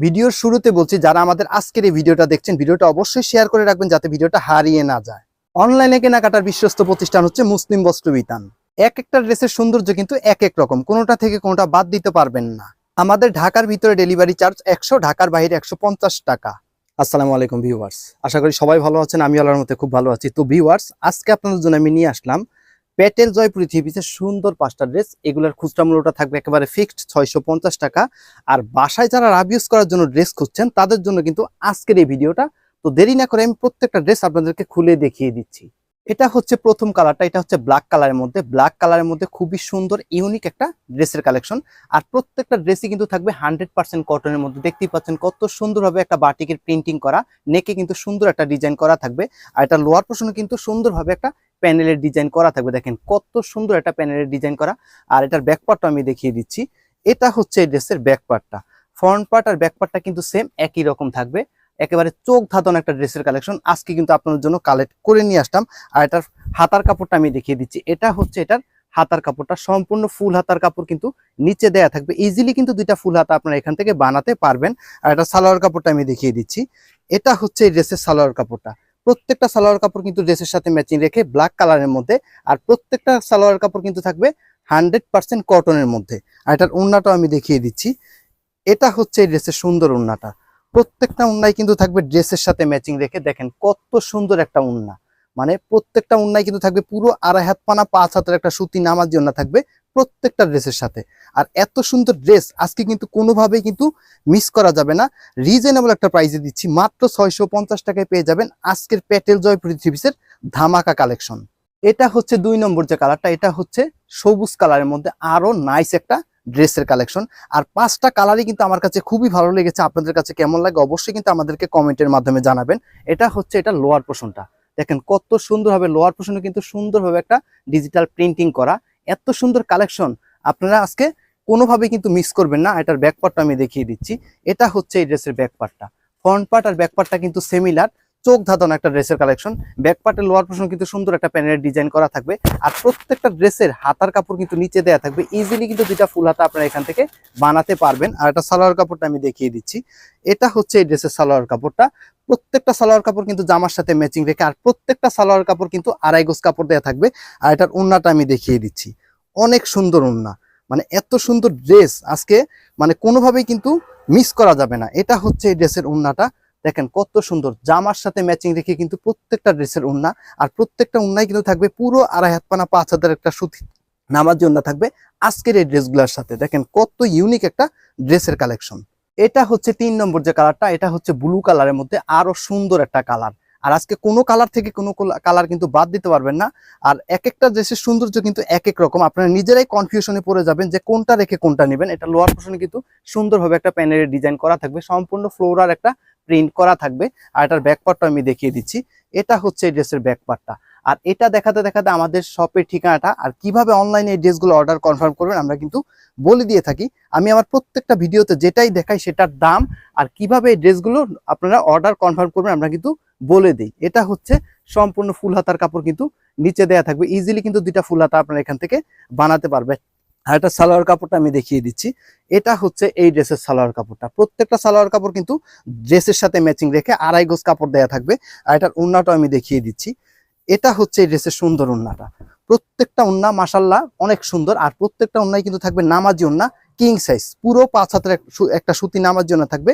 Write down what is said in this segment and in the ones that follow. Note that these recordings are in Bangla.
ভিডিওর শুরুতে বলছি, যারা আমাদের আজকের এই ভিডিওটা দেখছেন, ভিডিওটা অবশ্যই শেয়ার করে রাখবেন যাতে ভিডিওটা হারিয়ে না যায়। অনলাইনে কেনাকাটার বিশ্বস্ত প্রতিষ্ঠান হচ্ছে মুসলিম বস্ত্র বিতান। এক একটা ড্রেসের সৌন্দর্য কিন্তু এক এক রকম, কোনোটা থেকে কোনোটা বাদ দিতে পারবেন না। আমাদের ঢাকার ভিতরে ডেলিভারি চার্জ একশো, ঢাকার বাইরে একশো পঞ্চাশ টাকা। আসসালামু আলাইকুম ভিউয়ার্স আশা করি সবাই ভালো আছেন আমি আল্লাহর মধ্যে খুব ভালো আছি। তো ভিউয়ার্স আজকে আপনাদের জন্য আমি নিয়ে আসলাম প্যাটেল জয় পৃথিবীতে সুন্দর পাঁচটা ড্রেস, এগুলোর খুচরা মূল্যটা থাকবে একেবারে ফিক্সড ছয়শো পঞ্চাশ টাকা। আর বাসায় যারা রাব ইউজ করার জন্য ড্রেস খুঁজছেন, তাদের জন্য কিন্তু আজকের এই ভিডিওটা। তো দেরি না করে আমি প্রত্যেকটা ড্রেস আপনাদেরকে খুলে দেখিয়ে দিচ্ছি। এটা হচ্ছে প্রথম কালারটা, এটা হচ্ছে ব্ল্যাক কালারের মধ্যে। ব্ল্যাক কালারের মধ্যে খুবই সুন্দর ইউনিক একটা ড্রেসের কালেকশন আর প্রত্যেকটা ড্রেসই কিন্তু থাকবে হান্ড্রেড পার্সেন্ট কটনের মধ্যে। দেখতেই পাচ্ছেন কত সুন্দরভাবে একটা বাটিকের প্রিন্টিং করা নেকে কিন্তু সুন্দর একটা ডিজাইন করা থাকবে। আর এটা লোয়ার পোর্শনে কিন্তু সুন্দরভাবে একটা প্যানেলের ডিজাইন করা থাকবে। দেখেন কত সুন্দর একটা প্যানেলের ডিজাইন করা। আর এটার ব্যাক পার্টটা আমি দেখিয়ে দিচ্ছি। এটা হচ্ছে এই ড্রেসের ব্যাক পার্টটা ফ্রন্ট পার্ট আর ব্যাক পার্টটা কিন্তু সেম একই রকম থাকবে। একেবারে চোখ ধাঁধানো একটা ড্রেসের কালেকশন আজকে কিন্তু আপনাদের জন্য কালেক্ট করে নিয়ে আসলাম। আর এটার হাতার কাপড়টা আমি দেখিয়ে দিচ্ছি। এটা হচ্ছে এটার হাতার কাপড়টা। সম্পূর্ণ ফুল হাতার কাপড় কিন্তু নিচে দেয়া থাকবে। ইজিলি কিন্তু দুইটা ফুল হাতা আপনারা এখান থেকে বানাতে পারবেন। আর এটা সালোয়ার কাপড়টা আমি দেখিয়ে দিচ্ছি। এটা হচ্ছে এই ড্রেসের সালোয়ার কাপড়টা। প্রত্যেকটা সালোয়ার কাপড় কিন্তু ড্রেসের সাথে ম্যাচিং রেখে ব্ল্যাক কালারের মধ্যে আর প্রত্যেকটা সালোয়ার কাপড় কিন্তু থাকবে হান্ড্রেড পার্সেন্ট কটনের মধ্যে। আর এটার উন্নাটাও আমি দেখিয়ে দিচ্ছি। এটা হচ্ছে এই ড্রেসের সুন্দর উন্নাটা প্রত্যেকটা উন্নায় কিন্তু থাকবে ড্রেসের সাথে ম্যাচিং রেখে দেখেন কত সুন্দর একটা উন্না। মানে প্রত্যেকটা উন্নায় কিন্তু থাকবে পুরো আড়াই হাত পানা, পাঁচ হাতের একটা সুতি নামাজ জন্য থাকবে প্রত্যেকটা ড্রেসের সাথে। আর এত সুন্দর ড্রেস আজকে কিন্তু কোনোভাবেই কিন্তু মিস করা যাবে না। রিজনেবল একটা প্রাইসে দিচ্ছি, মাত্র ছয়শো পঞ্চাশ টাকায় পেয়ে যাবেন আজকের প্যাটেল জয় পৃথিবীসের ধামাকা কালেকশন এটা হচ্ছে দুই নম্বর যে কালারটা এটা হচ্ছে সবুজ কালারের মধ্যে আরও নাইস একটা ড্রেসের কালেকশন। আর পাঁচটা কালারই কিন্তু আমার কাছে খুবই ভালো লেগেছে। আপনাদের কাছে কেমন লাগে অবশ্যই কিন্তু আমাদেরকে কমেন্টের মাধ্যমে জানাবেন। এটা হচ্ছে এটা লোয়ার পোর্শনটা দেখেন কত সুন্দরভাবে লোয়ার পোর্শনে কিন্তু সুন্দরভাবে একটা ডিজিটাল প্রিন্টিং করা। এত সুন্দর কালেকশন। আপনারা আজকে কোনোভাবে কিন্তু মিস করবেন না। এটার ব্যাক পার্টটা আমি দেখিয়ে দিচ্ছি। এটা হচ্ছে এই ড্রেসের ব্যাক পার্টটা। ফ্রন্ট পার্ট আর ব্যাক পার্টটা কিন্তু সেমিলার চোখ ধাঁধানো একটা ড্রেসের কালেকশন ব্যাক পার্টের লোয়ার পোর্শন কিন্তু সুন্দর একটা প্যানেলের ডিজাইন করা থাকবে। আর প্রত্যেকটা ড্রেসের হাতার কাপড় কিন্তু নিচে দেওয়া থাকবে। ইজিলি কিন্তু দুইটা ফুল হাতা আপনারা এখান থেকে বানাতে পারবেন। আর একটা সালোয়ার কাপড়টা আমি দেখিয়ে দিচ্ছি। এটা হচ্ছে এই ড্রেসের সালোয়ার কাপড়টা। প্রত্যেকটা সালোয়ার কাপড় কিন্তু জামার সাথে ম্যাচিং রেখে আর প্রত্যেকটা সালোয়ার কাপড় কিন্তু আড়াই গোজ কাপড় দেওয়া থাকবে। আর এটার উন্নাটা আমি দেখিয়ে দিচ্ছি। অনেক সুন্দর উন্না মানে এত সুন্দর ড্রেস আজকে মানে কোনোভাবেই কিন্তু মিস করা যাবে না। এটা হচ্ছে এই ড্রেসের উন্নাটা দেখেন কত সুন্দর। জামার সাথে ম্যাচিং রেখে কিন্তু প্রত্যেকটা ড্রেসের উন্না আর প্রত্যেকটা উন্নায় কিন্তু থাকবে পুরো আড়াই হাত পানা, পাঁচ হাতের একটা সুতি নামার জন্য থাকবে আজকের এই ড্রেসগুলোর সাথে। দেখেন কত ইউনিক একটা ড্রেসের কালেকশন এটা হচ্ছে তিন নম্বর যে কালারটা এটা হচ্ছে ব্লু কালারের মধ্যে আরও সুন্দর একটা কালার আর আজকে কোনো কালার থেকে কোনো কালার কিন্তু বাদ দিতে পারবেন না। আর এক একটা ড্রেসের সৌন্দর্য কিন্তু এক এক রকম। আপনারা নিজেরাই কনফিউশনে পড়ে যাবেন যে কোনটা রেখে কোনটা নেবেন। এটা লোয়ার পোর্শনে কিন্তু সুন্দরভাবে একটা প্যানেলের ডিজাইন করা থাকবে। সম্পূর্ণ ফ্লোরার একটা প্রিন্ট করা থাকবে, আর এটার ব্যাক পার্টটা আমি দেখিয়ে দিচ্ছি। এটা হচ্ছে এই ড্রেসের ব্যাক পার্টটা আর এটা দেখাতে দেখাতে আমাদের শপের ঠিকানাটা আর কীভাবে অনলাইনে এই ড্রেসগুলো অর্ডার কনফার্ম করবেন আমরা কিন্তু বলে দিয়ে থাকি। আমি আমার প্রত্যেকটা ভিডিওতে যেটাই দেখাই সেটার দাম আর কীভাবে এই ড্রেসগুলো আপনারা অর্ডার কনফার্ম করবেন আমরা কিন্তু বলে দিই। এটা হচ্ছে সম্পূর্ণ ফুল হাতার কাপড় কিন্তু নিচে দেয়া থাকবে। ইজিলি কিন্তু দুইটা ফুল হাতা আপনারা এখান থেকে বানাতে পারবে আর এটা সালোয়ার কাপড়টা আমি দেখিয়ে দিচ্ছি। এটা হচ্ছে এই ড্রেসের সালোয়ার কাপড়টা। প্রত্যেকটা সালোয়ার কাপড় কিন্তু ড্রেসের সাথে ম্যাচিং রেখে আড়াই গোজ কাপড় দেয়া থাকবে। আর এটার উন্নাটা আমি দেখিয়ে দিচ্ছি। এটা হচ্ছে এই ড্রেসের সুন্দর উন্নাটা প্রত্যেকটা উন্না মাসাল্লাহ অনেক সুন্দর। আর প্রত্যেকটা উন্নায় কিন্তু থাকবে নামাজি উন্না কিং সাইজ পুরো পাঁচ হাতের একটা সুতি নামার জন্য থাকবে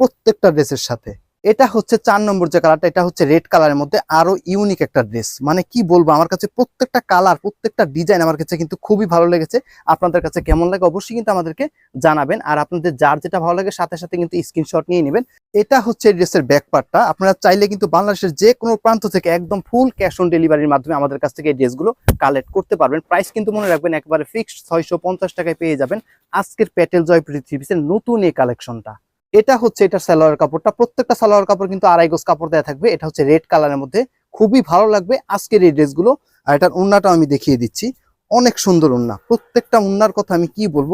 প্রত্যেকটা ড্রেসের সাথে। এটা হচ্ছে চার নম্বর যে কালারটা এটা হচ্ছে রেড কালারের মধ্যে আরও ইউনিক একটা ড্রেস মানে কি বলব, আমার কাছে প্রত্যেকটা কালার প্রত্যেকটা ডিজাইন আমার কাছে কিন্তু খুবই ভালো লেগেছে। আপনাদের কাছে কেমন লাগে অবশ্যই কিন্তু আমাদেরকে জানাবেন। আর আপনাদের যার যেটা ভালো লাগে, সাথে সাথে কিন্তু স্ক্রিনশট নিয়ে নেবেন। এটা হচ্ছে ড্রেসের ব্যাক পার্টটা আপনারা চাইলে কিন্তু বাংলাদেশের যে কোনো প্রান্ত থেকে একদম ফুল ক্যাশ অন ডেলিভারির মাধ্যমে আমাদের কাছ থেকে এই ড্রেসগুলো কালেক্ট করতে পারবেন। প্রাইস কিন্তু মনে রাখবেন একবারে ফিক্সড ছয়শো পঞ্চাশ টাকায় পেয়ে যাবেন। আজকের প্যাটেল জয় পৃথিবীর নতুন এই কালেকশনটা এটা হচ্ছে এটা সালোয়ার কাপড়টা। প্রত্যেকটা সালোয়ার কাপড় কিন্তু আড়াই গোজ কাপড় দেওয়া থাকবে। এটা হচ্ছে রেড কালারের মধ্যে। খুবই ভালো লাগবে আজকের এই ড্রেসগুলো আর এটার উন্নাটাও আমি দেখিয়ে দিচ্ছি। অনেক সুন্দর উন্না। প্রত্যেকটা উন্নার কথা আমি কি বলব?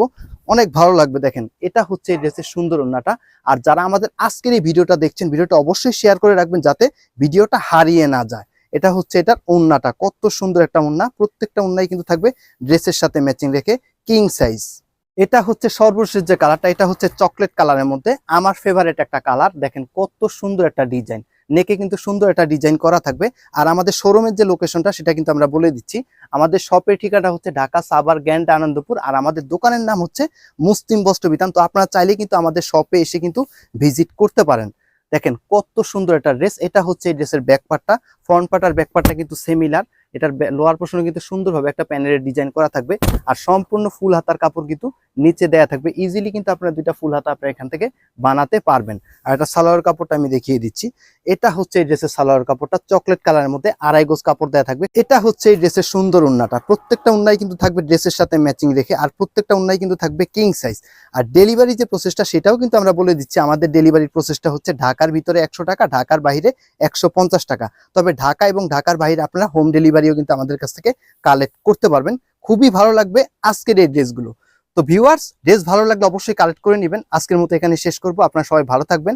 অনেক ভালো লাগবে দেখেন। এটা হচ্ছে এই ড্রেসের সুন্দর উন্নাটা। আর যারা আমাদের আজকের এই ভিডিওটা দেখছেন, ভিডিওটা অবশ্যই শেয়ার করে রাখবেন যাতে ভিডিওটা হারিয়ে না যায়। এটা হচ্ছে এটার উন্নাটা। কত সুন্দর একটা উন্না। প্রত্যেকটা উন্নাই কিন্তু থাকবে ড্রেসের সাথে ম্যাচিং রেখে কিং সাইজ এটা হচ্ছে সর্বশেষ যে কালারটা এটা হচ্ছে চকলেট কালারের মধ্যে। আমার ফেভারিট একটা কালার দেখেন কত সুন্দর একটা ডিজাইন নেকে কিন্তু সুন্দর একটা ডিজাইন করা থাকবে। আর আমাদের শোরুমের যে লোকেশনটা সেটা কিন্তু আমরা বলে দিচ্ছি। আমাদের শপের ঠিকানা হচ্ছে ঢাকা সাবার গ্যান্ড আনন্দপুর। আর আমাদের দোকানের নাম হচ্ছে মুসলিম বস্ত্র বিতান তো আপনারা চাইলে কিন্তু আমাদের শপে এসে কিন্তু ভিজিট করতে পারেন। দেখেন কত সুন্দর একটা ড্রেস এটা হচ্ছে এই ড্রেসের ব্যাক পার্টটা ফ্রন্ট পার্ট আর ব্যাক পার্টটা কিন্তু সিমিলার এটার লোয়ার পোর্শনে কিন্তু সুন্দরভাবে একটা প্যানেলের ডিজাইন করা থাকবে। আর সম্পূর্ণ ফুল হাতার কাপড় কিন্তু নিচে দেয়া থাকবে। ইজিলি কিন্তু আপনারা দুইটা ফুল হাতা আপনারা এখান থেকে বানাতে পারবেন। আর একটা সালোয়ার কাপড়টা আমি দেখিয়ে দিচ্ছি। এটা হচ্ছে এই ড্রেসের সালোয়ার কাপড়টা, চকলেট কালারের মধ্যে আড়াই গোজ কাপড় দেওয়া থাকবে। এটা হচ্ছে এই ড্রেসের সুন্দর উন্নাটা। প্রত্যেকটা উন্নাই কিন্তু থাকবে ড্রেসের সাথে ম্যাচিং রেখে, আর প্রত্যেকটা উন্নাই কিন্তু থাকবে কিং সাইজ আর ডেলিভারি যে প্রসেসটা সেটাও কিন্তু আমরা বলে দিচ্ছি, আমাদের ডেলিভারি প্রসেসটা হচ্ছে ঢাকার ভিতরে একশো টাকা, ঢাকার বাইরে একশো পঞ্চাশ টাকা। তবে ঢাকা এবং ঢাকার বাইরে আপনারা হোম ডেলিভারিও কিন্তু আমাদের কাছ থেকে কালেক্ট করতে পারবেন। খুবই ভালো লাগবে আজকের এই ড্রেসগুলো। তো ভিউয়ার্স ড্রেস ভালো লাগলে অবশ্যই কালেক্ট করে নেবেন। আজকের মতো এখানে শেষ করব। আপনারা সবাই ভালো থাকবেন।